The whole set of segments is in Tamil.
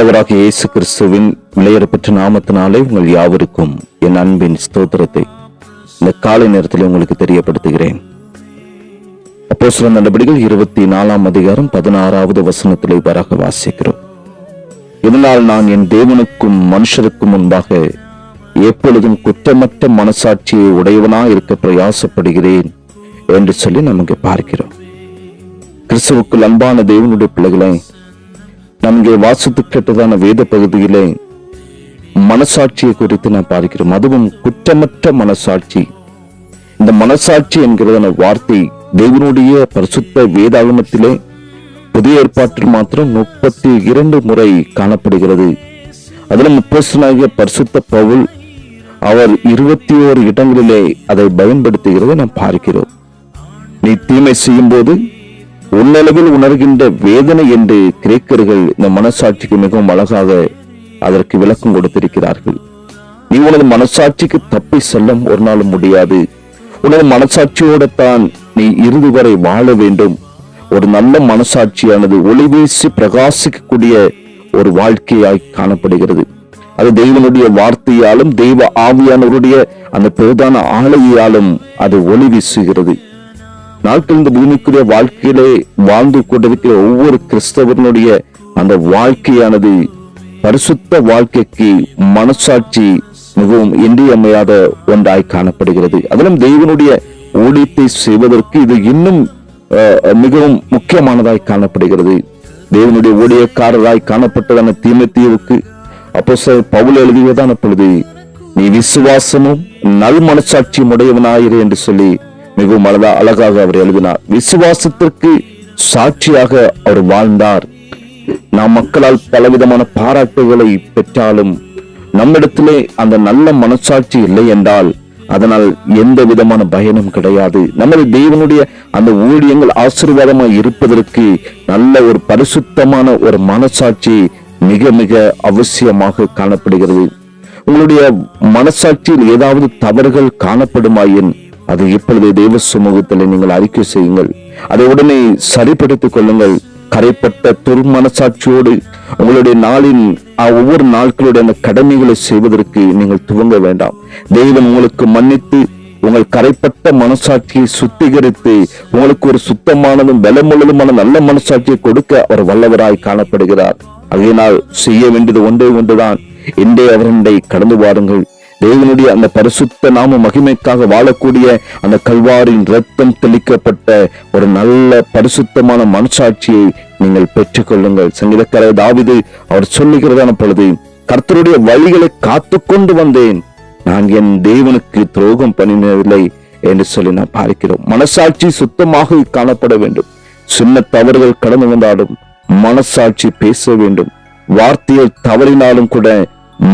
ஆண்டவராக இயேசு கிறிஸ்துவின் விளையரப்பெற்ற நாமத்தினாலே உங்கள் யாவருக்கும் என் அன்பின் ஸ்தோத்திரத்தை இந்த காலை நேரத்தில் உங்களுக்கு தெரியப்படுத்துகிறேன். அப்போ சில நடவடிக்கைகள் இருபத்தி நாலாம் அதிகாரம் பதினாறாவது வசனத்திலே வராக வாசிக்கிறோம். இதனால் நான் என் தேவனுக்கும் மனுஷருக்கும் முன்பாக எப்பொழுதும் குற்றமற்ற மனசாட்சியை உடையவனா இருக்க பிரயாசப்படுகிறேன் என்று சொல்லி நமக்கு பார்க்கிறோம். கிறிஸ்துவுக்குள் அன்பான தேவனுடைய பிள்ளைகளை நம்கே வாசித்து கேட்டதான வேத பகுதியிலே மனசாட்சியை குறித்து நான் பார்க்கிறோம் அதுவும் குற்றமற்ற மனசாட்சி. இந்த மனசாட்சி என்கிறதான வார்த்தை தேவனுடைய பரிசுத்த வேதாகமத்திலே புதிய ஏற்பாட்டில் மாத்திரம் முப்பத்தி இரண்டு முறை காணப்படுகிறது. அதில் முப்பசனாகிய பரிசுத்த பவுல் அவர் இருபத்தி ஓரு இடங்களிலே அதை பயன்படுத்துகிறதை நாம் பார்க்கிறோம். நீ தீமை செய்யும் போது உன்னளவில் உணர்கின்ற வேதனை என்று கிரேக்கர்கள் இந்த மனசாட்சிக்கு மிகவும் அழகாக அதற்கு விளக்கம் கொடுத்திருக்கிறார்கள். நீ உனது மனசாட்சிக்கு தப்பி செல்ல ஒரு நாள் முடியாது. உனது மனசாட்சியோட தான் நீ இறுதி வரை வாழ வேண்டும். ஒரு நல்ல மனசாட்சியானது ஒளி வீசி பிரகாசிக்கக்கூடிய ஒரு வாழ்க்கையாய் காணப்படுகிறது. அது தெய்வனுடைய வார்த்தையாலும் தெய்வ ஆவியானவருடைய அந்த பிரதான ஆலையாலும் அது ஒளி வீசுகிறது. நாட்கள் இந்த பூமிக்குரிய வாழ்க்கையிலே வாழ்ந்து கொண்டிருக்கிற ஒவ்வொரு கிறிஸ்தவனுடைய அந்த வாழ்க்கையானது பரிசுத்த வாழ்க்கைக்கு மனசாட்சி மிகவும் இன்றியமையாத ஒன்றாய் காணப்படுகிறது. அதிலும் தெய்வனுடைய ஊழியத்தை செய்வதற்கு இது இன்னும் மிகவும் முக்கியமானதாய் காணப்படுகிறது. தேவனுடைய ஊழியக்காரராய் காணப்பட்டதான தீமத்தீவுக்கு அப்போ பவுல் எழுதியதான பொழுது நீ விசுவாசமும் நல் மனசாட்சியும் உடையவனாயிரு என்று சொல்லி மிகவும் அழகா அழகாக அவர் எழுதினார். விசுவாசத்திற்கு சாட்சியாக அவர் வாழ்ந்தார். நாம் மக்களால் பலவிதமான பாராட்டுகளை பெற்றாலும் நம்மிடத்திலே அந்த நல்ல மனசாட்சி இல்லை என்றால் அதனால் எந்த விதமான பயனும் கிடையாது. நமது தேவனுடைய அந்த ஊழியங்கள் ஆசீர்வாதமாக இருப்பதற்கு நல்ல ஒரு பரிசுத்தமான ஒரு மனசாட்சி மிக மிக அவசியமாக காணப்படுகிறது. உங்களுடைய மனசாட்சியில் ஏதாவது தவறுகள் காணப்படுமாயின் அதை இப்பொழுது தெய்வ சமூகத்தில் நீங்கள் அறிக்கை செய்யுங்கள். அதை உடனே சரிப்படுத்திக் கொள்ளுங்கள். கரைப்பட்ட துர்மனசாட்சியோடு உங்களுடைய நாளின் ஒவ்வொரு நாட்களுடைய அந்த கடமைகளை செய்வதற்கு நீங்கள் துவங்க வேண்டாம். தெய்வம் உங்களுக்கு மன்னித்து உங்கள் கரைப்பட்ட மனசாட்சியை சுத்திகரித்து உங்களுக்கு ஒரு சுத்தமானதும் பலமுள்ளதுமான நல்ல மனசாட்சியை கொடுக்க அவர் வல்லவராய் காணப்படுகிறார். அதனால் செய்ய வேண்டியது ஒன்றே ஒன்றுதான். இன்றே அவரண்டை கடந்து வாருங்கள். தேவனுடைய அந்த பரிசுத்த நாம மகிமைக்காக வாழக்கூடிய அந்த கல்வாரின் ரத்தம் தெளிக்கப்பட்ட ஒரு நல்ல பரிசுத்தமான மனசாட்சியை நீங்கள் பெற்றுக்கொள்ளுங்கள். சங்கீதக்காரர் தாவிது அவர் சொல்லுகிறதான பொழுது கர்த்தருடைய வழிகளை காத்து கொண்டு வந்தேன். நான் என் தேவனுக்கு துரோகம் பண்ணினதில்லை என்று சொல்லி நான் பார்க்கிறோம். மனசாட்சி சுத்தமாக காணப்பட வேண்டும். சின்ன தவறுகள் கடந்து வந்தாலும் மனசாட்சி பேச வேண்டும். வார்த்தையில் தவறினாலும் கூட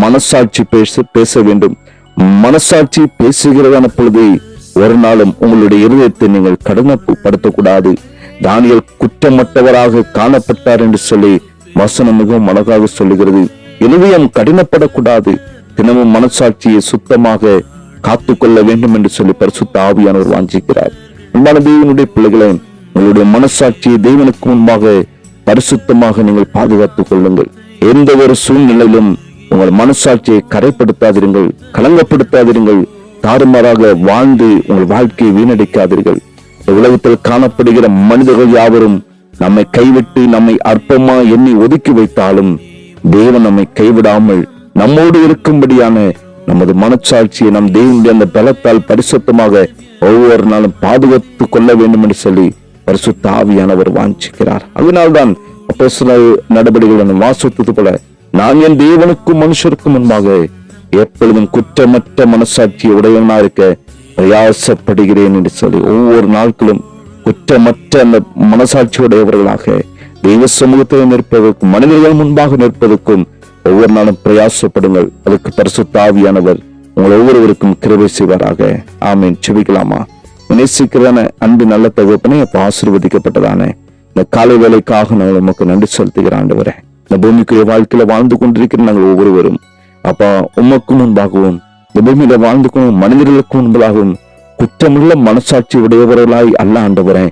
மனசாட்சி பேச பேச வேண்டும். மனசாட்சி பேசுகிறதான பொழுது ஒரு நாளும் உங்களுடைய இருதயத்தை நீங்கள் கடினப்படுத்தக்கூடாது தானியல் குற்றமற்றவராக காணப்பட்டார் என்று சொல்லி வசனம் மிகவும் அழகாக சொல்லுகிறது. இருதயம் கடினப்படக்கூடாது. தினமும் மனசாட்சியை சுத்தமாக காத்துக்கொள்ள வேண்டும் என்று சொல்லி பரிசுத்த ஆவியானவர் வாஞ்சிக்கிறார். அன்பான தேவனுடைய பிள்ளைகளை உங்களுடைய மனசாட்சியை தெய்வனுக்கு முன்பாக பரிசுத்தமாக நீங்கள் பாதுகாத்துக் கொள்ளுங்கள். எந்த ஒரு சூழ்நிலையிலும் உங்கள் மனசாட்சியை கரைப்படுத்தாதிருங்கள் களங்கப்படுத்தாதிருங்கள் தாறுமாறாக வாழ்ந்து உங்கள் வாழ்க்கையை வீணடிக்காதீர்கள். உலகத்தில் காணப்படுகிற மனிதர்கள் யாவரும் நம்மை கைவிட்டு நம்மை அற்பமா எண்ணி ஒதுக்கி வைத்தாலும் தேவன் நம்மை கைவிடாமல் நம்மோடு இருக்கும்படியான நமது மனச்சாட்சியை நம் தேவனுடைய அந்த பலத்தால் பரிசுத்தமாக ஒவ்வொரு நாளும் பாதுகாத்து கொள்ள வேண்டும் என்று சொல்லி பரிசுத்த ஆவியானவர் வாஞ்சிக்கிறார். அதனால்தான் நடவடிக்கைகள் வாசித்தது போல நான் என் தேவனுக்கும் மனுஷருக்கும் முன்பாக எப்பொழுதும் குற்றமற்ற மனசாட்சி உடையவனா இருக்க பிரயாசப்படுகிறேன் என்று சொல்லி ஒவ்வொரு நாட்களும் குற்றமற்ற அந்த மனசாட்சியுடையவர்களாக தெய்வ சமூகத்தில் நிற்பதற்கும் மனிதர்கள் முன்பாக நிற்பதற்கும் ஒவ்வொரு நாளும் பிரயாசப்படுங்கள். அதுக்கு பரிசு தாவியானவர் உங்கள் ஒவ்வொருவருக்கும் கிருவை செய்வாராக. ஆமீன். செபிக்கலாமா நேசிக்கிறதான அன்பு நல்ல தகுப்பனே அப்ப ஆசிர்வதிக்கப்பட்டதானே இந்த காலை வேலைக்காக நான் உமக்கு நன்றி செலுத்துகிறான் வரேன் இந்த பூமிக்குரிய வாழ்க்கையில வாழ்ந்து கொண்டிருக்கிற நாங்கள் ஒவ்வொருவரும் அப்பா உமக்கும் முன்பாகவும் இந்த பூமியில வாழ்ந்து கொள்ளும் மனிதர்களுக்கு முன்பாகவும் குற்றமுள்ள மனசாட்சி உடையவர்களாய் அல்ல ஆண்டவரே.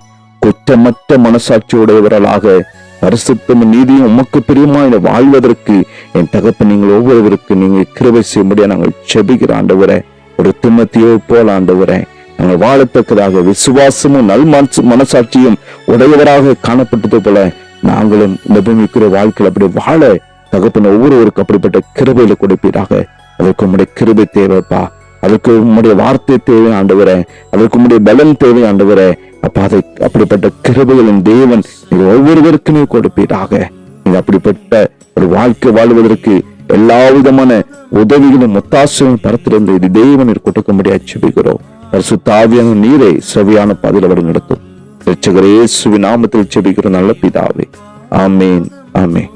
குற்றமற்ற மனசாட்சி உடையவர்களாக பரிசுத்தம் நீதியும் உமக்கு பிரியமாய் வாழ்வதற்கு என் தகப்பன் நீங்கள் ஒவ்வொருவருக்கு நீங்க கிருபை செய்யும்படியா நாங்கள் செபிக்கிற ஆண்டவரே. ஒரு திம்மத்தியோ போல ஆண்டவரே நாங்கள் வாழத்தக்கதாக விசுவாசமும் நல் மனசு மனசாட்சியும் உடையவராக காணப்பட்டது போல நாங்களும் இந்த பூமிக்குரிய வாழ்க்கையில் அப்படி வாழ தகப்பன் ஒவ்வொருவருக்கும் அப்படிப்பட்ட கிருபையில கொடுப்பீராக. அதற்கு உம்முடைய கிருபை தேவைப்பா. அதற்கு உம்முடைய வார்த்தை தேவை ஆண்டவரே. அதற்கு உம்முடைய பலன் தேவை ஆண்டவரே. அப்ப அதை அப்படிப்பட்ட கிருபைகளின் தேவன் நீங்க ஒவ்வொருவருக்குமே கொடுப்பீராக. நீங்க அப்படிப்பட்ட ஒரு வாழ்க்கை வாழ்வதற்கு எல்லா விதமான உதவிகளும் ஒத்தாசையும் பரத்திலிருந்து இது தேவனில் கொடுக்கும்படியா செபிக்கிறோம் பரிசுத்தாவியான நீரை செவியான பாதையில் அவர் நடத்தும். ரட்சகர் இயேசுவின் நாமத்தில் செபிக்கிற நல்ல பிதாவே. ஆமேன் ஆமேன்.